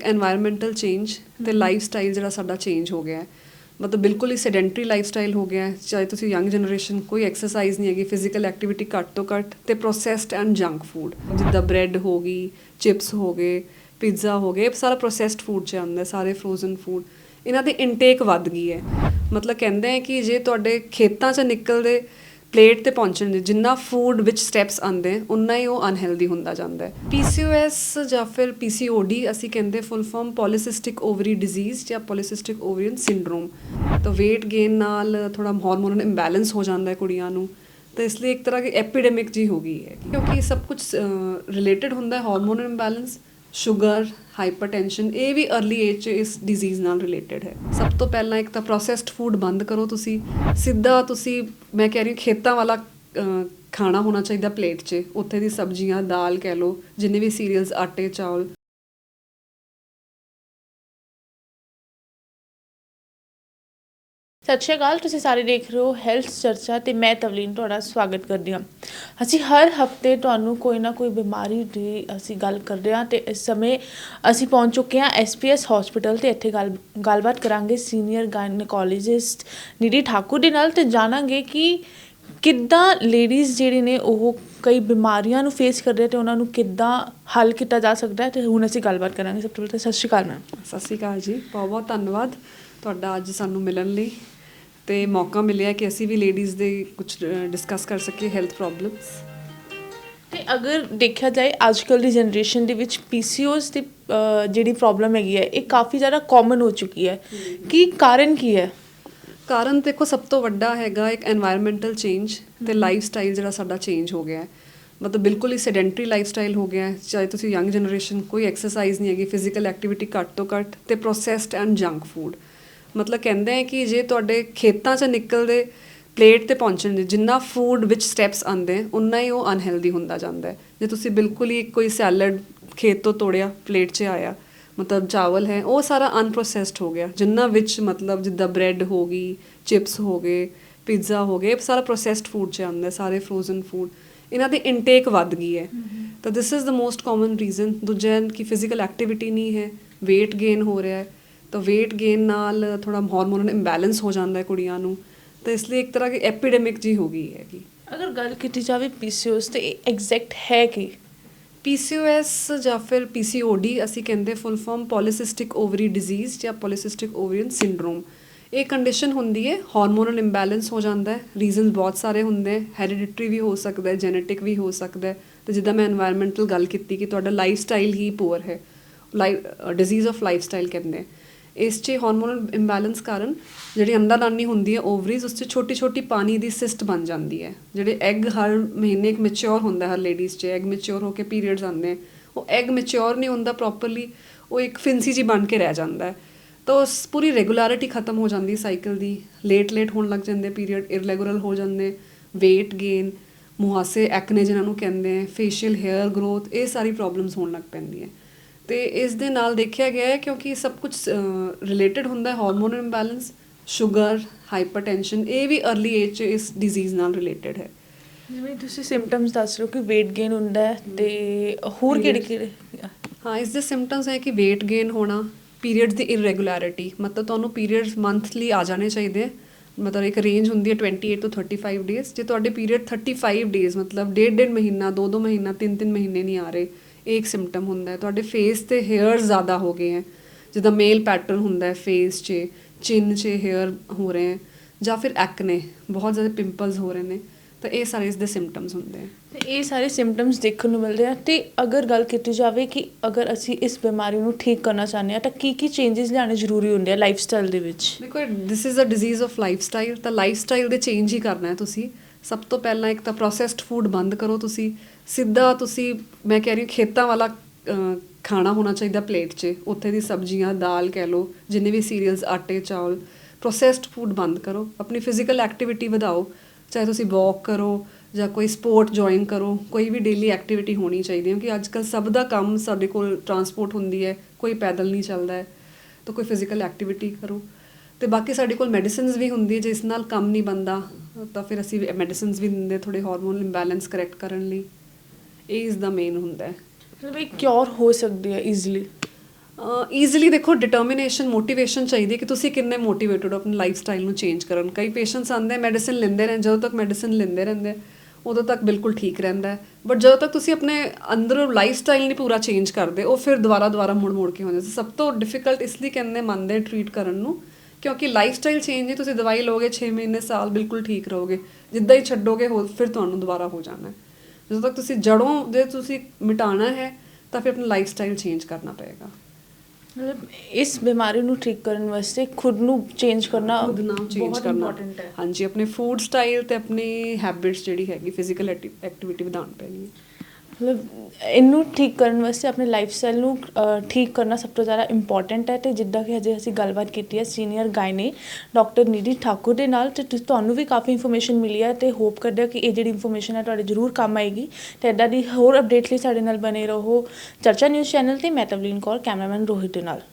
Environmental change ਤੇ life style ਜਿਹੜਾ ਸਾਡਾ ਚੇਂਜ ਹੋ ਗਿਆ ਹੈ। ਮਤਲਬ ਬਿਲਕੁਲ ਹੀ ਸੈਡੈਂਟਰੀ ਲਾਈਫ ਸਟਾਈਲ ਹੋ ਗਿਆ ਹੈ। ਚਾਹੇ ਤੁਸੀਂ ਯੰਗ ਜਨਰੇਸ਼ਨ ਕੋਈ ਐਕਸਰਸਾਈਜ਼ ਨਹੀਂ ਹੈਗੀ ਫਿਜ਼ੀਕਲ ਐਕਟੀਵਿਟੀ ਘੱਟ ਤੋਂ ਘੱਟ ਤੇ ਪ੍ਰੋਸੈਸਡ ਐਂਡ ਜੰਕ ਫੂਡ ਜਿੱਦਾਂ ਬ੍ਰੈਡ ਹੋ ਗਈ ਚਿਪਸ ਹੋ ਗਏ ਪੀਜ਼ਾ ਹੋ ਗਏ ਇਹ ਸਾਰਾ ਪ੍ਰੋਸੈਸਡ ਫੂਡ ਚ ਆਉਂਦਾ ਸਾਰੇ ਫਰੋਜ਼ਨ ਫੂਡ ਇਹਨਾਂ ਦੀ ਇਨਟੇਕ ਵੱਧ ਗਈ ਹੈ। ਮਤਲਬ ਕਹਿੰਦੇ ਆ ਕਿ ਜੇ ਤੁਹਾਡੇ ਖੇਤਾਂ 'ਚ ਨਿਕਲਦੇ ਪਲੇਟ ਤੇ ਪਹੁੰਚਣ ਦੇ, ਜਿੰਨਾ ਫੂਡ ਵਿੱਚ ਸਟੈਪਸ ਆਉਂਦੇ ਉਨਾ ਹੀ ਉਹ ਅਨਹੈਲਦੀ ਹੁੰਦਾ ਜਾਂਦਾ ਹੈ। ਪੀਸੀਓਐਸ ਜਾਂ ਫਿਰ ਪੀਸੀਓਡੀ ਅਸੀਂ ਕਹਿੰਦੇ full form polycystic ovary disease ਜਾਂ ਪੋਲੀਸਿਸਟਿਕ ਓਵਰੀਅਨ ਸਿੰਡਰੋਮ ਤਾਂ weight gain ਨਾਲ ਥੋੜਾ ਹਾਰਮੋਨਲ ਇੰਬੈਲੈਂਸ ਹੋ ਜਾਂਦਾ ਹੈ ਕੁੜੀਆਂ ਨੂੰ। ਤਾਂ ਇਸ ਲਈ ਇੱਕ ਤਰ੍ਹਾਂ ਦੀ ਐਪੀਡੈਮਿਕ ਜੀ ਹੋ ਗਈ ਹੈ, ਕਿਉਂਕਿ ਸਭ ਕੁਝ ਰਿਲੇਟਡ ਹੁੰਦਾ ਹੈ ਹਾਰਮੋਨਲ ਇੰਬੈਲੈਂਸ ਸ਼ੂਗਰ ਹਾਈਪਰਟੈਂਸ਼ਨ ਇਹ ਵੀ अर्ਲੀ ਏਜ 'ਚ ਇਸ ਡਿਜ਼ੀਜ਼ ਨਾਲ ਰਿਲੇਟਡ ਹੈ। ਸਭ ਤੋਂ ਪਹਿਲਾਂ ਇੱਕ ਤਾਂ ਪ੍ਰੋਸੈਸਡ ਫੂਡ ਬੰਦ ਕਰੋ ਤੁਸੀਂ। ਸਿੱਧਾ ਤੁਸੀਂ, ਮੈਂ ਕਹਿ ਰਹੀ ਹਾਂ ਖੇਤਾਂ ਵਾਲਾ ਖਾਣਾ ਹੋਣਾ ਚਾਹੀਦਾ ਪਲੇਟ 'ਚ। ਉੱਥੇ ਦੀ ਸਬਜ਼ੀਆਂ, ਦਾਲ ਕਹਿ ਲਓ, ਜਿੰਨੇ ਵੀ ਸੀਰੀਅਲਸ ਆਟੇ ਚਾਵਲ ਸਤਿ ਸ਼੍ਰੀ ਅਕਾਲ, ਤੁਸੀਂ ਸਾਰੇ ਦੇਖ ਰਹੇ ਹੋ ਹੈਲਥ ਚਰਚਾ ਤੇ ਮੈਂ ਤਵਲੀਨ, ਤੁਹਾਡਾ ਸਵਾਗਤ ਕਰਦੀ ਹਾਂ। ਅਸੀਂ ਹਰ ਹਫ਼ਤੇ ਤੁਹਾਨੂੰ ਕੋਈ ਨਾ ਕੋਈ ਬਿਮਾਰੀ ਦੀ ਅਸੀਂ ਗੱਲ ਕਰਦੇ ਹਾਂ ਤੇ ਇਸ ਸਮੇਂ ਅਸੀਂ ਪਹੁੰਚ ਚੁੱਕੇ ਹਾਂ ਐਸਪੀਐਸ ਹਸਪੀਟਲ ਤੇ ਇੱਥੇ ਗੱਲ, ਗੱਲਬਾਤ ਕਰਾਂਗੇ ਸੀਨੀਅਰ ਗਾਇਨੋਕੋਲੋਜਿਸਟ ਨਿਧੀ ਠਾਕੁਰ ਦੇ ਨਾਲ ਤੇ ਜਾਣਾਂਗੇ ਕਿ ਕਿੱਦਾਂ ਲੇਡੀਜ਼ ਜਿਹੜੇ ਨੇ ਉਹ ਕਈ ਬਿਮਾਰੀਆਂ ਨੂੰ ਫੇਸ ਕਰਦੇ ਆ ਤੇ ਉਹਨਾਂ ਨੂੰ ਕਿੱਦਾਂ ਹੱਲ ਕੀਤਾ ਜਾ ਸਕਦਾ ਹੈ ਤੇ ਹੁਣ ਅਸੀਂ ਗੱਲਬਾਤ ਕਰਾਂਗੇ ਸਭ ਤੋਂ ਪਹਿਲਾਂ। ਤਾਂ ਸਤਿ ਸ਼੍ਰੀ ਅਕਾਲ ਮੈਮ ਸਤਿ ਸ਼੍ਰੀ ਅਕਾਲ ਜੀ ਬਹੁਤ ਬਹੁਤ ਧੰਨਵਾਦ ਤੁਹਾਡਾ ਅੱਜ ਸਾਨੂੰ ਮਿਲਣ ਲਈ। ਤੇ ਮੌਕਾ ਮਿਲਿਆ ਕਿ ਅਸੀਂ ਵੀ ਲੇਡੀਜ਼ ਦੇ ਕੁਝ ਡਿਸਕਸ ਕਰ ਸਕੀਏ ਹੈਲਥ ਪ੍ਰੋਬਲਮਸ ਤੇ ਅਗਰ ਦੇਖਿਆ ਜਾਏ ਅੱਜ ਅੱਜਕੱਲ ਦੀ ਜਨਰੇਸ਼ਨ ਦੇ ਵਿੱਚ ਪੀਸੀਓਸ ਦੀ ਜਿਹੜੀ ਪ੍ਰੋਬਲਮ ਹੈਗੀ ਹੈ ਇਹ ਕਾਫੀ ਜ਼ਿਆਦਾ ਕਾਮਨ ਹੋ ਚੁੱਕੀ ਹੈ। ਕੀ ਕਾਰਨ ਕੀ ਹੈ? ਕਾਰਨ ਦੇਖੋ ਸਭ ਤੋਂ ਵੱਡਾ ਹੈਗਾ ਇੱਕ এনवायरमेंटਲ ਚੇਂਜ ਤੇ ਲਾਈਫ ਸਟਾਈਲ ਜਿਹੜਾ ਸਾਡਾ ਚੇਂਜ ਹੋ ਗਿਆ ਹੈ। ਮਤਲਬ ਬਿਲਕੁਲ ਹੀ ਸੈਡੈਂਟਰੀ ਲਾਈਫ ਸਟਾਈਲ ਹੋ ਗਿਆ ਹੈ। ਚਾਹੇ ਤੁਸੀਂ ਯੰਗ ਜਨਰੇਸ਼ਨ ਕੋਈ ਐਕਸਰਸਾਈਜ਼ ਨਹੀਂ ਹੈਗੀ ਫਿਜ਼ੀਕਲ ਐਕਟੀਵਿਟੀ ਘੱਟ ਤੋਂ ਘੱਟ ਤੇ ਪ੍ਰੋਸੈਸਡ ਐਂਡ ਜੰਕ ਫੂਡ ਮਤਲਬ ਕਹਿੰਦੇ ਆ ਕਿ ਜੇ ਤੁਹਾਡੇ ਖੇਤਾਂ 'ਚ ਨਿਕਲਦੇ ਪਲੇਟ ਤੇ ਪਹੁੰਚਣ ਦੇ ਜਿੰਨਾ ਫੂਡ ਵਿੱਚ ਸਟੈਪਸ ਆਉਂਦੇ ਉਨਾ ਹੀ ਉਹ ਅਨਹੈਲਦੀ ਹੁੰਦਾ ਜਾਂਦਾ ਹੈ। ਜੇ ਤੁਸੀਂ ਬਿਲਕੁਲ ਹੀ ਕੋਈ ਸੈਲਡ ਖੇਤ ਤੋਂ ਤੋੜਿਆ ਪਲੇਟ 'ਚ ਆਇਆ ਮਤਲਬ ਚਾਵਲ ਹੈ ਉਹ ਸਾਰਾ ਅਨਪ੍ਰੋਸੈਸਡ ਹੋ ਗਿਆ। ਜਿੰਨਾ ਵਿੱਚ ਮਤਲਬ ਜਿੱਦਾਂ ਬ੍ਰੈਡ ਹੋ ਗਈ ਚਿਪਸ ਹੋ ਗਏ ਪੀਜ਼ਾ ਹੋ ਗਏ ਸਾਰਾ ਪ੍ਰੋਸੈਸਡ ਫੂਡ ਚ ਆਉਂਦਾ ਸਾਰੇ ਫਰੋਜ਼ਨ ਫੂਡ ਇਹਨਾਂ ਦੀ ਇਨਟੇਕ ਵੱਧ ਗਈ ਹੈ। ਤਾਂ this is the most common reason ਦੂਜਾ ਕਿ ਫਿਜ਼ੀਕਲ ਐਕਟੀਵਿਟੀ ਨਹੀਂ ਹੈ weight gain ਹੋ ਰਿਹਾ ਹੈ। ਤਾਂ weight gain ਨਾਲ ਥੋੜਾ ਹਾਰਮੋਨਲ ਇੰਬੈਲੈਂਸ ਹੋ ਜਾਂਦਾ ਹੈ ਕੁੜੀਆਂ ਨੂੰ ਤਾਂ ਇਸ ਲਈ ਇੱਕ ਤਰ੍ਹਾਂ ਦੀ ਐਪੀਡੈਮਿਕ ਜੀ ਹੋ ਗਈ ਹੈ ਕਿ ਅਗਰ ਗੱਲ ਕੀਤੀ ਜਾਵੇ ਪੀਸੀਓਐਸ ਤੇ ਐਗਜ਼ੈਕਟ ਹੈ ਕਿ? ਪੀਸੀਓਐਸ ਜਾਂ ਫਿਰ ਪੀਸੀਓਡੀ ਅਸੀਂ ਕਹਿੰਦੇ full form polycystic ovary disease ਜਾਂ ਪੋਲੀਸਿਸਟਿਕ ਓਵਰੀਅਨ ਸਿੰਡਰੋਮ ਇਹ ਕੰਡੀਸ਼ਨ ਹੁੰਦੀ ਹੈ ਹਾਰਮੋਨਲ ਇੰਬੈਲੈਂਸ ਹੋ ਜਾਂਦਾ ਹੈ ਰੀਜ਼ਨਸ ਬਹੁਤ ਸਾਰੇ ਹੁੰਦੇ ਹੈ ਹੈਰੀਡਿਟਰੀ ਵੀ ਹੋ ਸਕਦਾ ਹੈ ਜੈਨੇਟਿਕ ਵੀ ਹੋ ਸਕਦਾ ਹੈ। ਤੇ ਜਿੱਦਾਂ ਮੈਂ এনवायरमेंटਲ ਗੱਲ ਕੀਤੀ ਕਿ ਤੁਹਾਡਾ ਲਾਈਫ ਸਟਾਈਲ ਹੀ ਪੂਅਰ ਹੈ life disease of life style ਕਹਿੰਦੇ ਇਸ 'ਚ ਹਾਰਮੋਨਲ ਇੰਬੈਲੈਂਸ ਕਾਰਨ ਜਿਹੜੀ ਅੰਡਾਦਾਨੀ ਹੁੰਦੀ ਹੈ ਓਵਰੀਜ਼ ਉਸ 'ਚ ਛੋਟੀ ਛੋਟੀ ਪਾਣੀ ਦੀ ਸਿਸਟ ਬਣ ਜਾਂਦੀ ਹੈ। ਜਿਹੜੇ ਐਗ ਹਰ ਮਹੀਨੇ ਇੱਕ ਮੈਚੁਰ ਹੁੰਦਾ ਹਰ ਲੇਡੀਜ਼ 'ਚ। ਐਗ ਮੈਚੁਰ ਹੋ ਕੇ ਪੀਰੀਅਡਸ ਆਉਂਦੇ ਆ ਉਹ ਐਗ ਮੈਚੁਰ ਨਹੀਂ ਹੁੰਦਾ ਪ੍ਰੋਪਰਲੀ ਉਹ ਇੱਕ ਫਿੰਸੀ ਜੀ ਬਣ ਕੇ ਰਹਿ ਜਾਂਦਾ ਹੈ। ਤਾਂ ਉਸ ਪੂਰੀ ਰੈਗੂਲਰਿਟੀ ਖਤਮ ਹੋ ਜਾਂਦੀ ਸਾਈਕਲ ਦੀ। ਲੇਟ ਲੇਟ ਹੋਣ ਲੱਗ ਜਾਂਦੇ ਪੀਰੀਅਡ ਇਰਰੈਗੂਲਰ ਹੋ ਜਾਂਦੇ, weight gain, ਮੁਹਾਸੇ ਐਕਨੇ ਜਿਹਨਾਂ ਨੂੰ ਕਹਿੰਦੇ ਆ ਫੇਸ਼ੀਅਲ 헤ਅਰ ਗਰੋਥ ਇਹ ਸਾਰੀ ਪ੍ਰੋਬਲਮਸ ਹੋਣ ਲੱਗ ਪੈਂਦੀ ਹੈ। ਤੇ ਇਸ ਦੇ ਨਾਲ ਦੇਖਿਆ ਗਿਆ ਹੈ ਕਿਉਂਕਿ ਸਭ ਕੁਝ ਰਿਲੇਟਡ ਹੁੰਦਾ ਹੈ ਹਾਰਮੋਨਲ ਇੰਬੈਲੈਂਸ ਸ਼ੂਗਰ ਹਾਈਪਰਟੈਂਸ਼ਨ ਇਹ ਵੀ अर्ਲੀ ਏਜ 'ਚ ਇਸ ਡਿਜ਼ੀਜ਼ ਨਾਲ ਰਿਲੇਟਡ ਹੈ। ਜਿਵੇਂ ਤੁਸੀਂ ਸਿੰਪਟਮਸ ਦੱਸ ਰਹੇ ਹੋ ਕਿ weight gain ਹੁੰਦਾ ਹੈ ਤੇ ਹੋਰ ਕਿਹੜੇ ਕਿਹੜੇ? ਹਾਂ ਇਸ ਦੇ ਸਿੰਪਟਮਸ ਹੈ ਕਿ weight gain ਹੋਣਾ ਪੀਰੀਅਡਸ ਦੀ ਇਰਰੈਗੂਲਰਿਟੀ ਮਤਲਬ ਤੁਹਾਨੂੰ ਪੀਰੀਅਡਸ ਮੰਥਲੀ ਆ ਜਾਣੇ ਚਾਹੀਦੇ ਹੈ। ਮਤਲਬ ਇੱਕ ਰੇਂਜ ਹੁੰਦੀ ਹੈ 28 ਤੋਂ 35 ਡੇਜ਼ ਜੇ ਤੁਹਾਡੇ ਪੀਰੀਅਡ 35 ਡੇਜ਼ ਮਤਲਬ ਡੇਢ ਡੇਢ ਮਹੀਨਾ, ਦੋ ਦੋ ਮਹੀਨਾ, ਤਿੰਨ ਤਿੰਨ ਮਹੀਨੇ ਨਹੀਂ ਆ ਰਹੇ, ਇਹ ਇੱਕ ਸਿੰਪਟਮ ਹੁੰਦਾ ਹੈ। ਤੁਹਾਡੇ ਫੇਸ ਤੇ ਹੇਅਰ ਜ਼ਿਆਦਾ ਹੋ ਗਏ ਹੈ। ਜਿੱਦਾਂ ਮੇਲ ਪੈਟਰਨ ਹੁੰਦਾ ਹੈ ਫੇਸ 'ਚ ਚਿਨ 'ਚ ਹੇਅਰ ਹੋ ਰਹੇ ਹੈ ਜਾਂ ਫਿਰ ਐਕਨੇ ਬਹੁਤ ਜ਼ਿਆਦਾ ਪਿੰਪਲਸ ਹੋ ਰਹੇ ਨੇ। ਤਾਂ ਇਹ ਸਾਰੇ ਇਸ ਦੇ ਸਿੰਪਟਮਸ ਹੁੰਦੇ ਆ। ਤੇ ਇਹ ਸਾਰੇ ਸਿੰਪਟਮਸ ਦੇਖਣ ਨੂੰ ਮਿਲਦੇ ਆ ਤੇ ਅਗਰ ਗੱਲ ਕੀਤੀ ਜਾਵੇ ਕਿ ਅਗਰ ਅਸੀਂ ਇਸ ਬਿਮਾਰੀ ਨੂੰ ਠੀਕ ਕਰਨਾ ਚਾਹੁੰਦੇ ਆ ਤਾਂ ਕੀ ਕੀ ਚੇਂਜਸ ਲਿਆਉਣੇ ਜ਼ਰੂਰੀ ਹੁੰਦੇ ਆ ਲਾਈਫ ਸਟਾਈਲ ਦੇ ਵਿੱਚ? ਦੇਖੋ this is a disease of life style ਤਾਂ ਲਾਈਫ ਸਟਾਈਲ ਦੇ ਚੇਂਜ ਹੀ ਕਰਨਾ ਹੈ ਤੁਸੀਂ। ਸਭ ਤੋਂ ਪਹਿਲਾਂ ਇੱਕ ਤਾਂ ਪ੍ਰੋਸੈਸਡ ਫੂਡ ਬੰਦ ਕਰੋ ਤੁਸੀਂ। ਸਿੱਧਾ ਤੁਸੀਂ ਮੈਂ ਕਹਿ ਰਹੀ ਹਾਂ ਖੇਤਾਂ ਵਾਲਾ ਖਾਣਾ ਹੋਣਾ ਚਾਹੀਦਾ ਪਲੇਟ 'ਚ। ਉੱਥੇ ਦੀ ਸਬਜ਼ੀਆਂ ਦਾਲ ਕਹਿ ਲਓ ਜਿੰਨੇ ਵੀ ਸੀਰੀਅਲਸ ਆਟੇ ਚਾਵਲ ਪ੍ਰੋਸੈਸਡ ਫੂਡ ਬੰਦ ਕਰੋ। ਆਪਣੀ ਫਿਜ਼ੀਕਲ ਐਕਟੀਵਿਟੀ ਵਧਾਓ। ਚਾਹੇ ਤੁਸੀਂ ਵਾਕ ਕਰੋ ਜਾਂ ਕੋਈ ਸਪੋਰਟ ਜੁਆਇਨ ਕਰੋ, ਕੋਈ ਵੀ ਡੇਲੀ ਐਕਟੀਵਿਟੀ ਹੋਣੀ ਚਾਹੀਦੀ ਹੈ, ਕਿਉਂਕਿ ਅੱਜ ਕੱਲ ਸਭ ਦਾ ਕੰਮ ਸਾਡੇ ਕੋਲ ਟਰਾਂਸਪੋਰਟ ਹੁੰਦੀ ਹੈ, ਕੋਈ ਪੈਦਲ ਨਹੀਂ ਚੱਲਦਾ ਹੈ, ਤਾਂ ਕੋਈ ਫਿਜ਼ੀਕਲ ਐਕਟੀਵਿਟੀ ਕਰੋ। ਤੇ ਬਾਕੀ ਸਾਡੇ ਕੋਲ ਮੈਡੀਸਿਨਸ ਵੀ ਹੁੰਦੀ ਹੈ ਜਿਸ ਨਾਲ ਕੰਮ ਨਹੀਂ ਬੰਦਾ ਤਾਂ ਫਿਰ ਅਸੀਂ ਮੈਡੀਸਿਨਸ ਵੀ ਦਿੰਦੇ ਥੋੜੇ ਹਾਰਮੋਨਲ ਇੰਬੈਲੈਂਸ ਕਰੈਕਟ ਕਰਨ ਲਈ। ਇਹ ਇਸ ਦਾ ਮੇਨ ਹੁੰਦਾ ਹੈ। ਮਤਲਬ ਇਹ ਕਿਉਰ ਹੋ ਸਕਦੀ ਹੈ ਈਜ਼ੀਲੀ ਈਜ਼ੀਲੀ ਦੇਖੋ ਡਿਟਰਮੀਨੇਸ਼ਨ ਮੋਟੀਵੇਸ਼ਨ ਚਾਹੀਦੀ ਹੈ ਕਿ ਤੁਸੀਂ ਕਿੰਨੇ ਮੋਟੀਵੇਟਡ ਹੋ ਆਪਣੀ ਲਾਈਫ ਸਟਾਈਲ ਨੂੰ ਚੇਂਜ ਕਰਨ ਕਈ ਪੇਸ਼ੈਂਟਸ ਆਉਂਦੇ ਮੈਡੀਸਿਨ ਲੈਂਦੇ ਰਹਿੰਦੇ, ਜਦੋਂ ਤੱਕ ਮੈਡੀਸਿਨ ਲੈਂਦੇ ਰਹਿੰਦੇ, ਉਦੋਂ ਤੱਕ ਬਿਲਕੁਲ ਠੀਕ ਰਹਿੰਦਾ ਹੈ। ਬਟ ਜਦੋਂ ਤੱਕ ਤੁਸੀਂ ਆਪਣੇ ਅੰਦਰੋਂ ਲਾਈਫ ਸਟਾਈਲ ਨਹੀਂ ਪੂਰਾ ਚੇਂਜ ਕਰਦੇ, ਉਹ ਫਿਰ ਦੁਬਾਰਾ ਦੁਬਾਰਾ ਮੁੜ ਮੁੜ ਕੇ ਹੁੰਦੇ ਸਭ ਤੋਂ ਡਿਫਿਕਲਟ ਇਸ ਲਈ ਕਹਿੰਦੇ, ਮੰਨਦੇ ਟਰੀਟ ਕਰਨ ਨੂੰ, ਕਿਉਂਕਿ ਲਾਈਫ ਸਟਾਈਲ ਚੇਂਜ ਨਹੀਂ ਤੁਸੀਂ ਦਵਾਈ ਲਓਗੇ 6 ਮਹੀਨੇ, ਸਾਲ ਬਿਲਕੁਲ ਠੀਕ ਰਹੋਗੇ। ਜਿੱਦਾਂ ਹੀ ਛੱਡੋਗੇ ਹੋ ਫਿਰ ਤੁਹਾਨੂੰ ਦੁਬਾਰਾ ਹੋ ਜਾਣਾ ਜਦੋਂ ਤੱਕ ਤੁਸੀਂ ਜੜੋਂ ਜੇ ਤੁਸੀਂ ਮਿਟਾਣਾ ਹੈ, ਤਾਂ ਫਿਰ ਆਪਣਾ ਲਾਈਫ ਸਟਾਈਲ ਚੇਂਜ ਕਰਨਾ ਪਏਗਾ। ਮਤਲਬ ਇਸ ਬਿਮਾਰੀ ਨੂੰ ਠੀਕ ਕਰਨ ਵਾਸਤੇ ਖੁਦ ਨੂੰ ਚੇਂਜ ਕਰਨਾ ਖੁਦ ਨਾਮ ਚੇਂਜ ਕਰਨਾ। ਹਾਂਜੀ ਆਪਣੇ ਫੂਡ ਸਟਾਈਲ ਤੇ ਆਪਣੀ ਹੈਬਿਟਸ ਜਿਹੜੀ ਹੈਗੀ ਫਿਜ਼ੀਕਲ ਐਕਟੀਵਿਟੀ ਵਧਾਉਣ ਪੈਣੀ ਹੈ। ਮਤਲਬ ਇਹਨੂੰ ਠੀਕ ਕਰਨ ਵਾਸਤੇ ਆਪਣੇ ਲਾਈਫ ਸਟਾਈਲ ਨੂੰ ਠੀਕ ਕਰਨਾ ਸਭ ਤੋਂ ਜ਼ਿਆਦਾ ਇੰਪੋਰਟੈਂਟ ਹੈ ਤੇ ਜਿੱਦਾਂ ਕਿ ਅਜੇ ਅਸੀਂ ਗੱਲਬਾਤ ਕੀਤੀ ਹੈ senior gynae doctor Nidhi Thakur ਦੇ ਨਾਲ ਤੇ ਤੁਸ- ਤੁਹਾਨੂੰ ਵੀ ਕਾਫੀ ਇਨਫੋਰਮੇਸ਼ਨ ਮਿਲੀ ਹੈ ਤੇ ਹੋਪ ਕਰਦੇ ਹਾਂ ਕਿ ਇਹ ਜਿਹੜੀ ਇਨਫੋਰਮੇਸ਼ਨ ਹੈ ਤੁਹਾਡੇ ਜ਼ਰੂਰ ਕੰਮ ਆਏਗੀ ਤੇ ਇਦਾਂ ਦੀ ਹੋਰ ਅਪਡੇਟ ਲਈ ਸਾਡੇ ਨਾਲ ਬਨੇ ਰਹੋ, ਚਰਚਾ ਨਿਊਜ਼ ਚੈਨਲ ਤੇ ਮੈਂ ਤਵਲੀਨ ਕੌਰ ਕੈਮਰਾਮੈਨ ਰੋਹਿਤ ਦੇ ਨਾਲ।